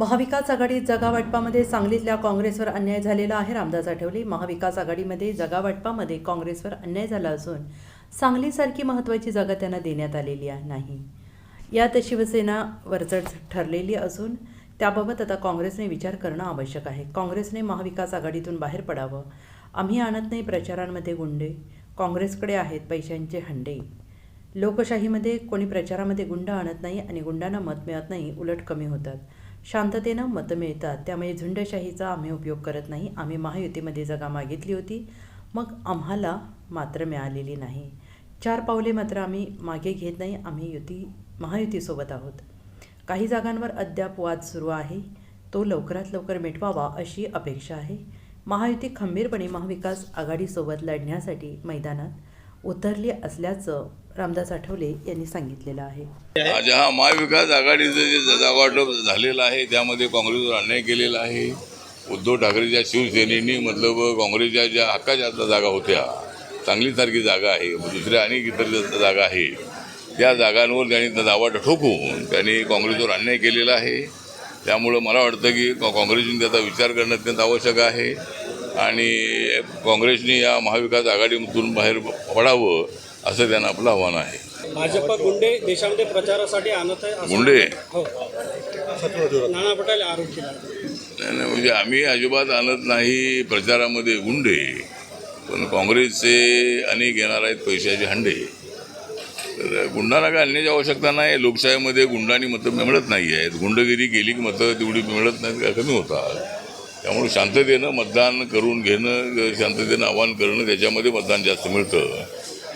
महाविकास आघाडीत जागावाटपामध्ये सांगलीतल्या काँग्रेसवर अन्याय झालेला आहे रामदास आठवले. महाविकास आघाडीमध्ये जागावाटपामध्ये काँग्रेसवर अन्याय झाला असून सांगलीसारखी महत्त्वाची जागा त्यांना देण्यात आलेली आहे नाही. यात शिवसेना वरचढ ठरलेली असून त्याबाबत आता काँग्रेसने विचार करणं आवश्यक आहे. काँग्रेसने महाविकास आघाडीतून बाहेर पडावं. आम्ही आणत नाही प्रचारांमध्ये गुंडे. काँग्रेसकडे आहेत पैशांचे हंडे. लोकशाहीमध्ये कोणी प्रचारामध्ये गुंड आणत नाही आणि गुंडांना मत मिळत नाही उलट कमी होतात. शांततेनं मतं मिळतात. त्यामुळे झुंडशाहीचा आम्ही उपयोग करत नाही. आम्ही महायुतीमध्ये जागा मागितली होती. मग आम्हाला मात्र मिळालेली नाही. चार पावले मात्र आम्ही मागे घेत नाही. आम्ही युती महायुतीसोबत आहोत. काही जागांवर अद्याप वाद सुरू आहे. तो लवकरात लवकर मिटवावा अशी अपेक्षा आहे. महायुती खंबीरपणे महाविकास आघाडीसोबत लढण्यासाठी मैदानात उतरली असल्याचं रामदास आठवले यांनी सांगितलेलं आहे. आज हा महाविकास आघाडीचं जे जागावाटप झालेलं आहे त्यामध्ये काँग्रेसवर अन्याय केलेला आहे. उद्धव ठाकरेच्या शिवसेनेनी मतलब काँग्रेसच्या ज्या हक्काच्या जागा होत्या चांगलीसारखी जागा आहे दुसऱ्या अनेक इतर जागा आहे त्या जागांवर त्यांनी दावा ठोकून त्यांनी काँग्रेसवर अन्याय केलेला आहे. त्यामुळं मला वाटतं की काँग्रेसने त्याचा विचार करणं अत्यंत आवश्यक आहे. आणि काँग्रेसने या महाविकास आघाडीमधून बाहेर पडावं असं त्यांना आपलं आव्हान आहे. भाजप गुंडे देशामध्ये प्रचारासाठी आणत आहे असं- गुंडे? हो. नाना पटोले आरोप केला. नाही नाही म्हणजे आम्ही अजिबात आणत नाही प्रचारामध्ये गुंडे. पण काँग्रेसचे अनेक येणार आहेत पैशाचे हंडे. तर गुंडांना काय आणण्याची आवश्यकता नाही. लोकशाहीमध्ये गुंडांनी मतं मिळत नाही आहेत. गुंडगिरी केली की मतं तेवढी मिळत नाहीत का कमी होतात. त्यामुळे शांततेनं मतदान करून घेणं शांततेनं आवाहन करणं त्याच्यामध्ये मतदान जास्त मिळतं.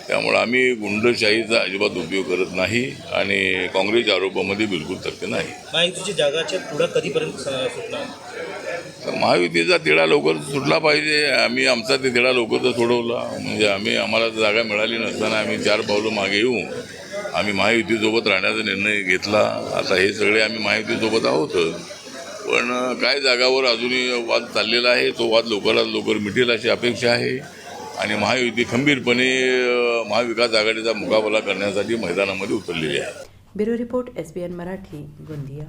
त्यामुळे आम्ही गुंडशाहीचा अजिबात उपयोग करत नाही आणि काँग्रेसच्या आरोपामध्ये बिलकुल तर्क नाही. महायुतीची जागाच्या पुढं कधीपर्यंत सुटणार? महायुतीचा तिढा लवकर सुटला पाहिजे. आम्ही आमचा ते तिढा लवकर तर सोडवला. म्हणजे आम्ही आम्हाला जागा मिळाली नसताना आम्ही चार पावलं मागे येऊ आम्ही महायुतीसोबत राहण्याचा निर्णय घेतला. आता हे सगळे आम्ही महायुतीसोबत आहोतच पण काय जागावर अजूनही वाद चाललेला आहे तो वाद लवकरात लवकर मिटेल अशी अपेक्षा आहे. आणि महायुती खंबीरपणे महाविकास आघाडीचा मुकाबला करण्यासाठी मैदानामध्ये उतरलेली आहे. Bureau report S B N Marathi Gondia.